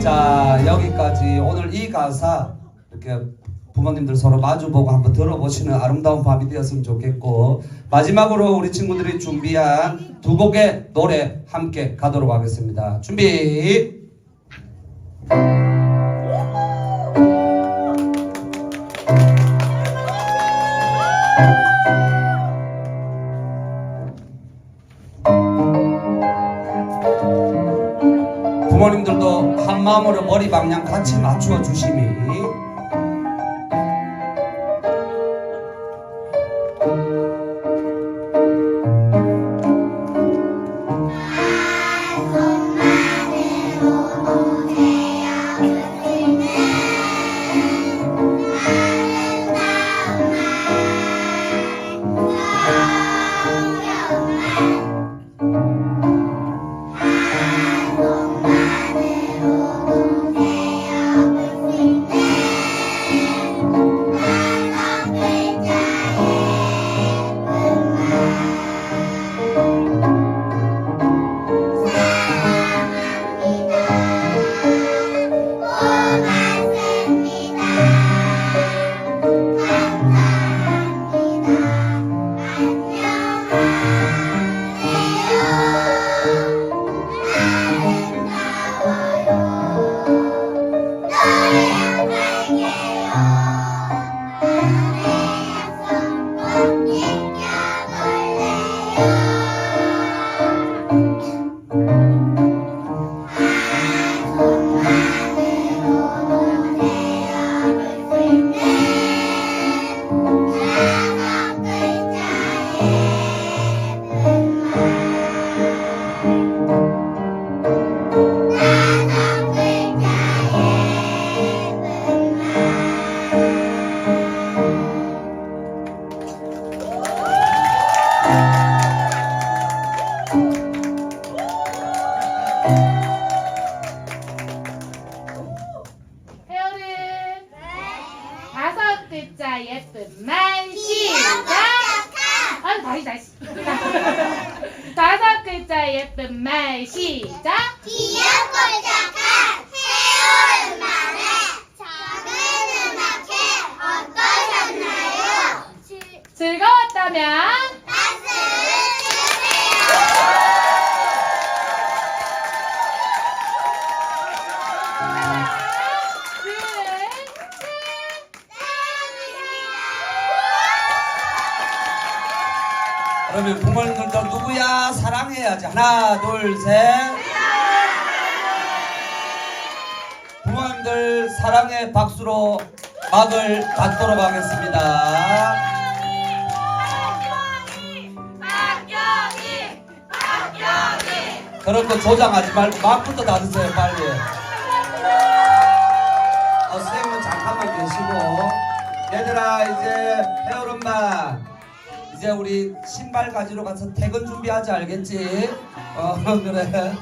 자, 여기까지 오늘 이 가사 이렇게 부모님들 서로 마주보고 한번 들어보시는 아름다운 밤이 되었으면 좋겠고 마지막으로 우리 친구들이 준비한 두 곡의 노래 함께 가도록 하겠습니다. 준비. 부모님들도 한 마음으로 머리 방향 같이 맞추어 주심이 헤어른 다섯 글자 예쁜 말 시작! 아유 다시 다시. 다섯 글자 예쁜 말 시작! 귀엽고 착한 그러면 부모님 들도 누구야 사랑해야지 하나 둘 셋. 부모님들 사랑의 박수로 막을 닫도록 하겠습니다. 그런 거 조장하지 말고 막부터 닫으세요 빨리. 어, 선생님은 잠깐만 계시고 얘들아 이제 헤어른마 이제 우리 신발 가지러 가서 퇴근 준비하지 알겠지? 어 그래